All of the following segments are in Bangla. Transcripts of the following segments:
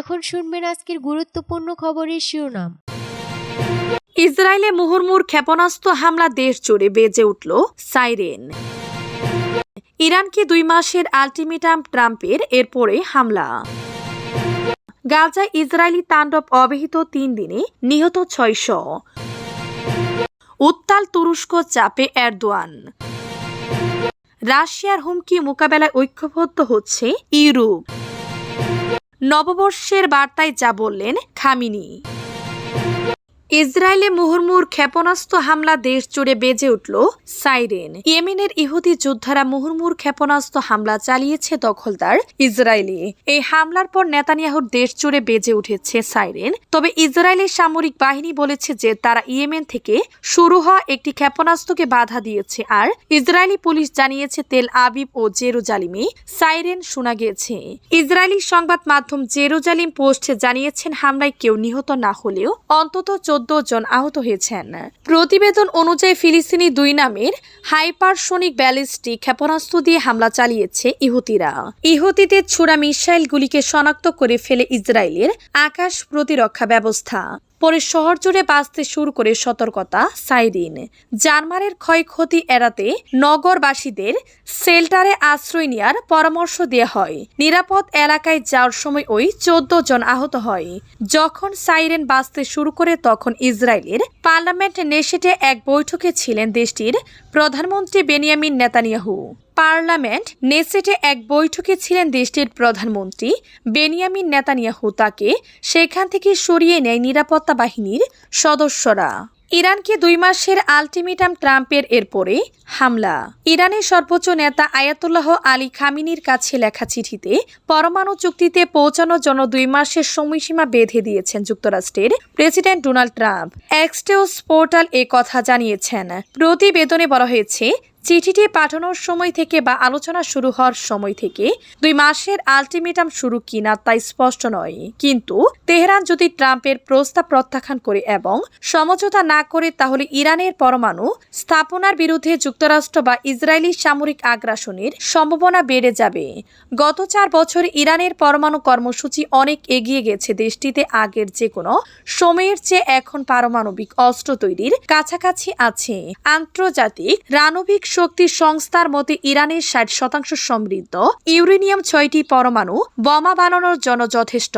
এখন শুনবেন আজকের গুরুত্বপূর্ণ খবরের শিরোনাম। ইসরায়েলে মুহুর্মুর ক্ষেপণাস্ত্র হামলা দেশ জুড়ে বেজে উঠল সাইরেন। ইরানকে দুই মাসের আলটিমেটাম ট্রাম্পের এরপরে হামলা। গাজা ইসরায়েলি তাণ্ডব অব্যাহত তিন দিনে নিহত ছয়শো। উত্তাল তুরস্ক চাপে এরদোয়ান। রাশিয়ার হুমকি মোকাবেলায় ঐক্যবদ্ধ হচ্ছে ইউরোপ। নববর্ষের বার্তায় যা বললেন খামিনি। ইসরায়েলে মুহুর্মুর ক্ষেপণাস্ত্র হামলা দেশ জুড়ে বেজে উঠল সাইরেন। ইয়েমেনের ইহুদি যোদ্ধারা মুহুর্মুর ক্ষেপণাস্ত্র হামলা চালিয়েছে দখলদার ইসরায়েলি। এই হামলার পর নেতানিয়াহুর দেশ জুড়ে বেজে উঠেছে সাইরেন। তবে ইসরায়েলের সামরিক বাহিনী বলেছে যে তারা ইয়েমেন থেকে শুরু হওয়া একটি ক্ষেপণাস্ত্রকে বাধা দিয়েছে আর ইসরায়েলি পুলিশ জানিয়েছে তেল আবিব ও জেরুজালিমে সাইরেন শোনা গিয়েছে ইসরায়েলি সংবাদ মাধ্যম জেরুজালিম পোস্টে জানিয়েছেন, হামলায় কেউ নিহত না হলেও অন্তত চোদ্দ জন আহত হয়েছেন। প্রতিবেদন অনুযায়ী ফিলিস্তিনি দুই নামের হাইপারসোনিক ব্যালিস্টিক ক্ষেপণাস্ত্র দিয়ে হামলা চালিয়েছে ইহুতিরা। ইহুতিদের ছোড়া মিসাইলগুলিকে শনাক্ত করে ফেলে ইসরায়েলের আকাশ প্রতিরক্ষা ব্যবস্থা। পরে শহর জুড়ে বাঁচতে শুরু করে সতর্কতা, সাইরিন। জার্মানের ক্ষয়ক্ষতি এড়াতে নগরবাসীদের শেল্টারে আশ্রয় নেওয়ার পরামর্শ দেওয়া হয়। নিরাপদ এলাকায় যাওয়ার সময় ওই চোদ্দ জন আহত হয়। যখন সাইরেন বাঁচতে শুরু করে তখন ইসরায়েলের পার্লামেন্ট নেশেটে এক বৈঠকে ছিলেন দেশটির প্রধানমন্ত্রী বেনিয়ামিন নেতানিয়াহু। পার্লামেন্ট নেসেটে এক বৈঠকে ছিলেন দেশটির প্রধানমন্ত্রী বেনিয়ামিন নেতানিয়াহু তাকে। সেখান থেকে সরিয়ে নেয় নিরাপত্তা বাহিনীর সদস্যরা। ইরানকে দুই মাসের আলটিমেটাম ট্রাম্পের এরপরে হামলা। ইরানের সর্বোচ্চ নেতা আয়াতুল্লাহ আলী খামিনির কাছে লেখা চিঠিতে পরমাণু চুক্তিতে পৌঁছানোর জন্য দুই মাসের সময়সীমা বেঁধে দিয়েছেন যুক্তরাষ্ট্রের president Donald Trump. Axios portal এ কথা জানিয়েছেন। প্রতিবেদনে বলা হয়েছে চিঠিটি পাঠানোর সময় থেকে বা আলোচনা শুরু হওয়ার সময় থেকে দুই মাসের আলটিমেটাম শুরু কিনা তা স্পষ্ট নয়। কিন্তু তেহরান যদি ট্রাম্পের প্রস্তাব প্রত্যাখ্যান করে এবং সমঝোতা না করে, তাহলে ইরানের পরমাণু স্থাপনার বিরুদ্ধে যুক্তরাষ্ট্র বা ইসরায়েলি সামরিক আগ্রাসনের সম্ভাবনা বেড়ে যাবে। গত চার বছর ইরানের পরমাণু কর্মসূচি অনেক এগিয়ে গেছে দেশটিতে আগের যে কোনো সময়ের চেয়ে এখন পারমাণবিক অস্ত্র তৈরির কাছাকাছি আছে। আন্তর্জাতিক রাণবিক শক্তি সংস্থার মতে ইরানের ষাট শতাংশ সমৃদ্ধ, ইউরেনিয়াম ছয়টি পরমাণু বোমা বানানোর জন্য যথেষ্ট।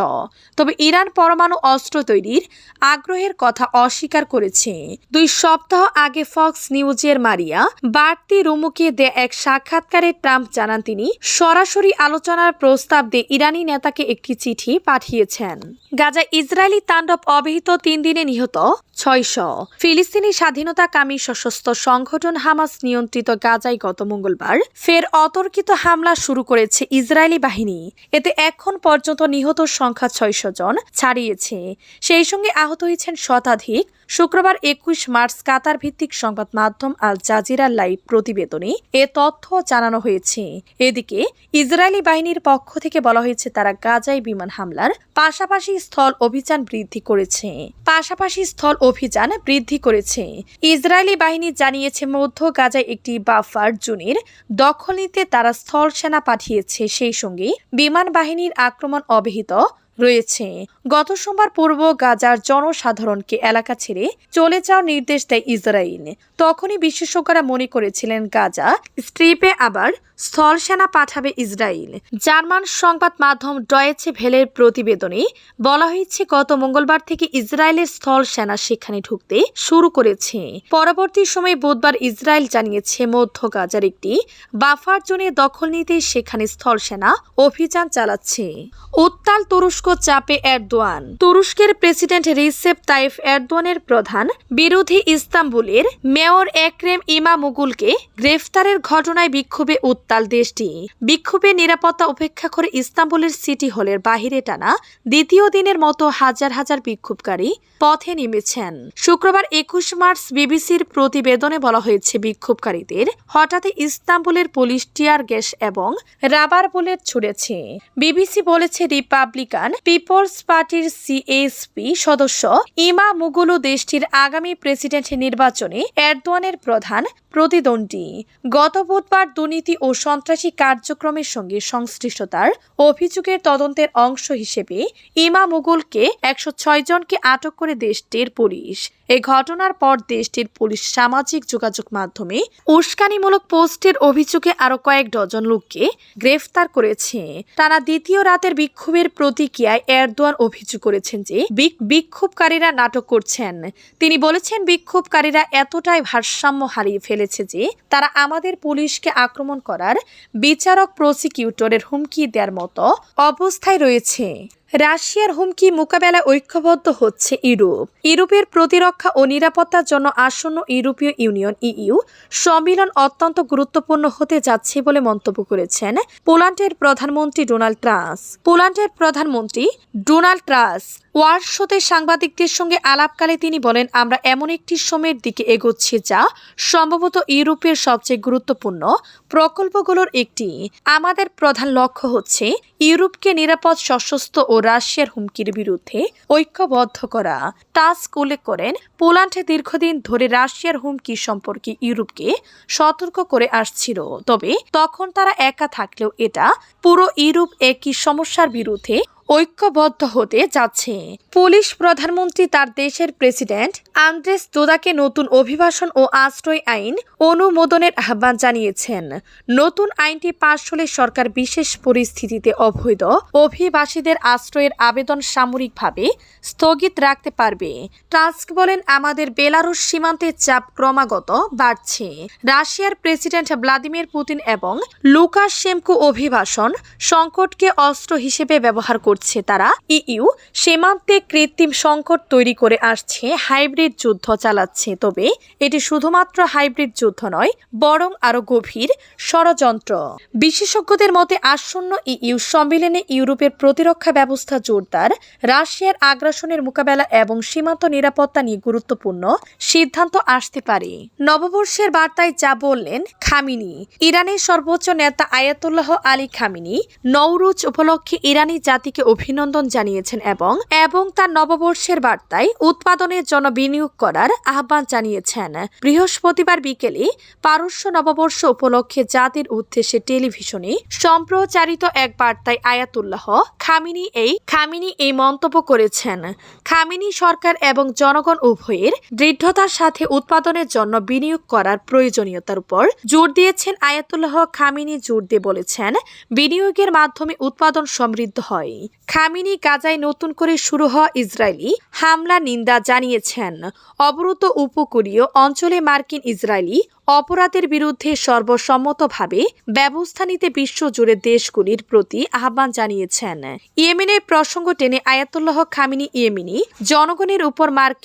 তবে ইরান পরমাণু অস্ত্র তৈরির আগ্রহের কথা অস্বীকার করেছে। দুই সপ্তাহ আগে ফক্স নিউজের মারিয়া বাড়তি রুমুকে দেয়া এক সাক্ষাৎকারে ট্রাম্প জানান তিনি, সরাসরি আলোচনার প্রস্তাব দিয়ে ইরানি নেতাকে একটি চিঠি পাঠিয়েছেন। গাজা ইসরায়েলি তাণ্ডব অব্যাহত তিন দিনে নিহত ছয়শো। ফিলিস্তিনি স্বাধীনতাকামী সশস্ত্র সংগঠন হামাস নিয়ন্ত্রিত গাজায় গত মঙ্গলবার ফের অতর্কিত হামলা শুরু করেছে ইসরায়েলি বাহিনী। এতে এখন পর্যন্ত নিহত সংখ্যা ছয়শো জন ছাড়িয়েছে। সেই সঙ্গে আহত হয়েছেন শতাধিক শুক্রবার একুশ মার্চ কাতার ভিত্তিক সংবাদ মাধ্যম আল জাজিরা লাইভ প্রতিবেদনে এ তথ্য জানানো হয়েছে। এদিকে, ইসরায়েলি বাহিনীর পক্ষ থেকে বলা হয়েছে তারা গাজায় বিমান হামলার পাশাপাশি স্থল অভিযান বৃদ্ধি করেছে। পাশাপাশি স্থল অভিযান বৃদ্ধি করেছে। ইসরায়েলি বাহিনী জানিয়েছে, মধ্য গাজায় একটি বাফার জোনের দখল নিতে তারা স্থল সেনা পাঠিয়েছে। সেই সঙ্গে বিমান বাহিনীর আক্রমণ অব্যাহত রয়েছে। গত সোমবার পূর্ব গাজার জনসাধারণকে এলাকা ছেড়ে চলে যাওয়ার নির্দেশ দেয় ইসরায়েল তখনই বিশেষজ্ঞরা মনে করেছিলেন গাজা স্ট্রিপে আবার স্থল সেনা পাঠাবে ইসরায়েল জার্মান সংবাদ মাধ্যম ডয়েছে ভেলের প্রতিবেদনে বলা হয়েছে, গত মঙ্গলবার থেকে ইসরায়েলের স্থল সেনা সেখানে ঢুকতে শুরু করেছে। পরবর্তী সময়ে বুধবার ইসরায়েল জানিয়েছে, মধ্য গাজার একটি বাফার জোনে দখল নিতে সেখানে স্থল সেনা অভিযান চালাচ্ছে। উত্তাল তুরস্ক চাপে এরদোয়ান। তুরস্কের প্রেসিডেন্ট রিসেপ তাইফ এরদোয়ানের প্রধান বিরোধী ইস্তাম্বুলের মেয়র একরেম ইমামুগুলকে গ্রেফতারের ঘটনায় বিক্ষোভে উত্তাল দেশটি। বিক্ষোভে নিরাপত্তা উপেক্ষা করে ইস্তাম্বুলের সিটি হলের বাহিরে টানা দ্বিতীয় দিনের মতো হাজার হাজার বিক্ষোভকারী পথে নেমেছেন। শুক্রবার একুশ মার্চ বিবিসির প্রতিবেদনে বলা হয়েছে, বিক্ষোভকারীদের হঠাৎ ইস্তাম্বুলের পুলিশ টিয়ার গ্যাস এবং রাবার বুলেট ছুড়েছে। বিবিসি বলেছে, রিপাবলিকান পিপলস পার্টির সিএসপি সদস্য ইমা মুগুলু দেশটির আগামী প্রেসিডেন্ট নির্বাচনে এরদোয়ানের প্রধান প্রতিদ্বন্দ্বী। গত বুধবার দুর্নীতি ও সন্ত্রাসী কার্যক্রমের সঙ্গে সংশ্লিষ্টতার অভিযোগের তদন্তের অংশ হিসেবে ইমা মুগুলকে একশো ছয় জনকে আটক করে দেশটির পুলিশ। এ ঘটনার পর দেশটির পুলিশ সামাজিক যোগাযোগ মাধ্যমে উস্কানিমূলক পোস্টের অভিযোগে আরও কয়েক ডজন লোককে গ্রেফতার করেছে। টানা দ্বিতীয় রাতের বিক্ষোভের প্রতিক্রিয়ায় এরদোয়ান অভিযোগ করেছেন যে বিক- বিক্ষোভকারীরা নাটক করছেন। তিনি বলেছেন, বিক্ষোভকারীরা এতটাই ভারসাম্য হারিয়ে ফেলেছে যে তারা আমাদের পুলিশকে আক্রমণ করার বিচারক প্রসিকিউটরের হুমকি দেওয়ার মতো অবস্থায় রয়েছে। রাশিয়ার হুমকি মোকাবেলায় ঐক্যবদ্ধ হচ্ছে ইউরোপ। ইউরোপের প্রতিরক্ষা ও নিরাপত্তার জন্য আসন্ন ইউরোপীয় ইউনিয়ন ইইউ সম্মেলন অত্যন্ত গুরুত্বপূর্ণ হতে যাচ্ছে বলে মন্তব্য করেছেন পোল্যান্ডের প্রধানমন্ত্রী ডোনাল্ড ট্রাস পোল্যান্ডের প্রধানমন্ত্রী ডোনাল্ড ওয়ার্কশোতে সাংবাদিকদের সঙ্গে আলাপকালে তিনি বলেন, আমরা এমন একটি সময়ের দিকে এগোচ্ছি যা সম্ভবত ইউরোপের সবচেয়ে গুরুত্বপূর্ণ প্রকল্পগুলোর একটি। আমাদের প্রধান লক্ষ্য হচ্ছে ইউরোপকে নিরাপদ, সশস্ত্র ও রাশিয়ার হুমকির বিরুদ্ধে ঐক্যবদ্ধ করা। টাস্ক উল্লেখ করেন, পোল্যান্ড দীর্ঘদিন ধরে রাশিয়ার হুমকি সম্পর্কে ইউরোপকে সতর্ক করে আসছিল। তবে তখন তারা একা থাকলেও এটা পুরো ইউরোপ একই সমস্যার বিরুদ্ধে ঐক্যবদ্ধ হতে যাচ্ছে। পুলিশ প্রধানমন্ত্রী তার দেশের প্রেসিডেন্ট আন্দ্রেস দোদাকে নতুন অভিবাসন ও আশ্রয় আইন অনুমোদনের আহ্বান জানিয়েছেন। নতুন আইনটি পাশ হলে সরকার বিশেষ পরিস্থিতিতে অবৈধ অভিবাসীদের আশ্রয়ের আবেদন সামরিকভাবে স্থগিত রাখতে পারবে। ট্রাস্ক বলেন, আমাদের বেলারুশ সীমান্তে চাপ ক্রমাগত বাড়ছে। রাশিয়ার প্রেসিডেন্ট ভ্লাদিমির পুতিন এবং লুকাশেমকো অভিবাসন সংকটকে অস্ত্র হিসেবে ব্যবহার করছে। তারা। ইইউ সীমান্তে কৃত্রিম সংকট তৈরি করে আসছে, হাইব্রিড যুদ্ধ চালাচ্ছে। তবে এটি শুধুমাত্র হাইব্রিড যুদ্ধ নয়, বরং আরও গভীর ষড়যন্ত্র। বিশেষজ্ঞদের মতে, আসন্ন ইইউ সম্মেলনে ইউরোপের প্রতিরক্ষা ব্যবস্থা জোরদার, রাশিয়ার আগ্রাসনের মোকাবেলা এবং সীমান্ত নিরাপত্তা নিয়ে গুরুত্বপূর্ণ সিদ্ধান্ত আসতে পারে। নববর্ষের বার্তায় যা বললেন খামিনি, ইরানের সর্বোচ্চ নেতা আয়াতুল্লাহ আলী খামিনি নৌরুজ উপলক্ষে ইরানি জাতিকে অভিনন্দন জানিয়েছেন এবং এবং তার নববর্ষের বার্তায় উৎপাদনের জন্য বিনিয়োগ করার আহ্বান জানিয়েছেন। বৃহস্পতিবার বিকেলে পারস্য নববর্ষ উপলক্ষে জাতির উদ্দেশ্যে টেলিভিশনে সম্প্রচারিত এক বার্তায় আয়াতুল্লাহ খামিনি এই খামিনি এই মন্তব্য করেছেন, খামিনি সরকার এবং জনগণ উভয়ের দৃঢ়তার সাথে উৎপাদনের জন্য বিনিয়োগ করার প্রয়োজনীয়তার উপর জোর দিয়েছেন আয়াতুল্লাহ খামিনি জোর দিয়ে বলেছেন, বিনিয়োগের মাধ্যমে উৎপাদন সমৃদ্ধ হয়। খামিনি গাজায় নতুন করে শুরু হওয়া ইসরায়েলি হামলা নিন্দা জানিয়েছেন। অবরুত উপকূলীয় অঞ্চলে মার্কিন ইসরায়েলি অপরাধের বিরুদ্ধে সর্বসম্মতভাবে ব্যবস্থা নিতে বিশ্বজুড়ে দেশগুলির প্রতি আহ্বান জানিয়েছেন। ইয়েমেনের প্রসঙ্গ টেনে আয়াতুল্লাহ খামিনি ইয়েমিনি জনগণের উপর মার্কিন